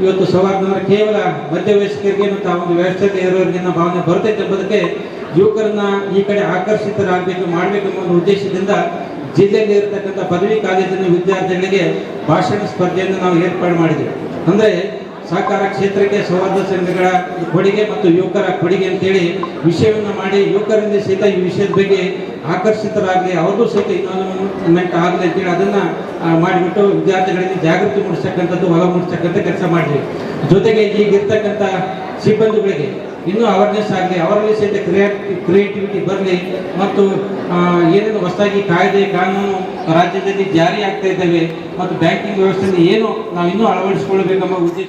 ಇವತ್ತು ಸೌಹಾರ್ದ ಕೇವಲ ಮಧ್ಯವಯಸ್ಕರಿಗೆ ಮತ್ತು ಆ ಒಂದು ವ್ಯವಸ್ಥೆಯಲ್ಲಿ ಇರೋರಿಗೆ ಭಾವನೆ ಬರ್ತೈತೆ ಎಂಬುದಕ್ಕೆ ಯುವಕರನ್ನ ಈ ಕಡೆ ಆಕರ್ಷಿತರಾಗಬೇಕು ಮಾಡಬೇಕು ಅನ್ನೋ ಉದ್ದೇಶದಿಂದ ಜಿಲ್ಲೆಯಲ್ಲಿ ಇರತಕ್ಕಂಥ ಪದವಿ ಕಾಲೇಜಿನ ವಿದ್ಯಾರ್ಥಿಗಳಿಗೆ ಭಾಷಣ ಸ್ಪರ್ಧೆಯನ್ನು ನಾವು ಏರ್ಪಾಡು ಮಾಡಿದ್ವಿ. ಅಂದರೆ ಸಹಕಾರ ಕ್ಷೇತ್ರಕ್ಕೆ ಸೌಹಾರ್ದ ಸಂಘಗಳ ಕೊಡುಗೆ ಮತ್ತು ಯುವಕರ ಕೊಡುಗೆ ಅಂತೇಳಿ ವಿಷಯವನ್ನು ಮಾಡಿ ಯುವಕರಿಂದ ಸಹಿತ ಈ ವಿಷಯದ ಬಗ್ಗೆ ಆಕರ್ಷಿತರಾಗಲಿ, ಅವ್ರಿಗೂ ಸಹಿತ ಇನ್ವಾಲ್ವ್ಮೆಂಟ್ ಆಗಲಿ ಅಂತೇಳಿ ಅದನ್ನು ಮಾಡಿಬಿಟ್ಟು ವಿದ್ಯಾರ್ಥಿಗಳಿಗೆ ಜಾಗೃತಿ ಮೂಡಿಸ್ತಕ್ಕಂಥದ್ದು ಒಳ ಮೂಡಿಸ್ತಕ್ಕಂಥ ಕೆಲಸ ಮಾಡಿದ್ವಿ. ಜೊತೆಗೆ ಈಗಿರ್ತಕ್ಕಂಥ ಸಿಬ್ಬಂದಿಗಳಿಗೆ ಇನ್ನೂ ಅವೇರ್ನೆಸ್ ಆಗಲಿ ಅವರಲ್ಲಿ ಸಹಿತ ಕ್ರಿಯೇಟ್ ಕ್ರಿಯೇಟಿವಿಟಿ ಬರಲಿ ಮತ್ತು ಏನೇನು ಹೊಸದಾಗಿ ಕಾಯ್ದೆ, ಕಾನೂನು ರಾಜ್ಯದಲ್ಲಿ ಜಾರಿ ಆಗ್ತಾ ಇದ್ದಾವೆ ಮತ್ತು ಬ್ಯಾಂಕಿಂಗ್ ವ್ಯವಸ್ಥೆಯಲ್ಲಿ ಏನು ನಾವು ಇನ್ನೂ ಅಳವಡಿಸಿಕೊಳ್ಬೇಕೆಂಬ ಉದ್ದೇಶ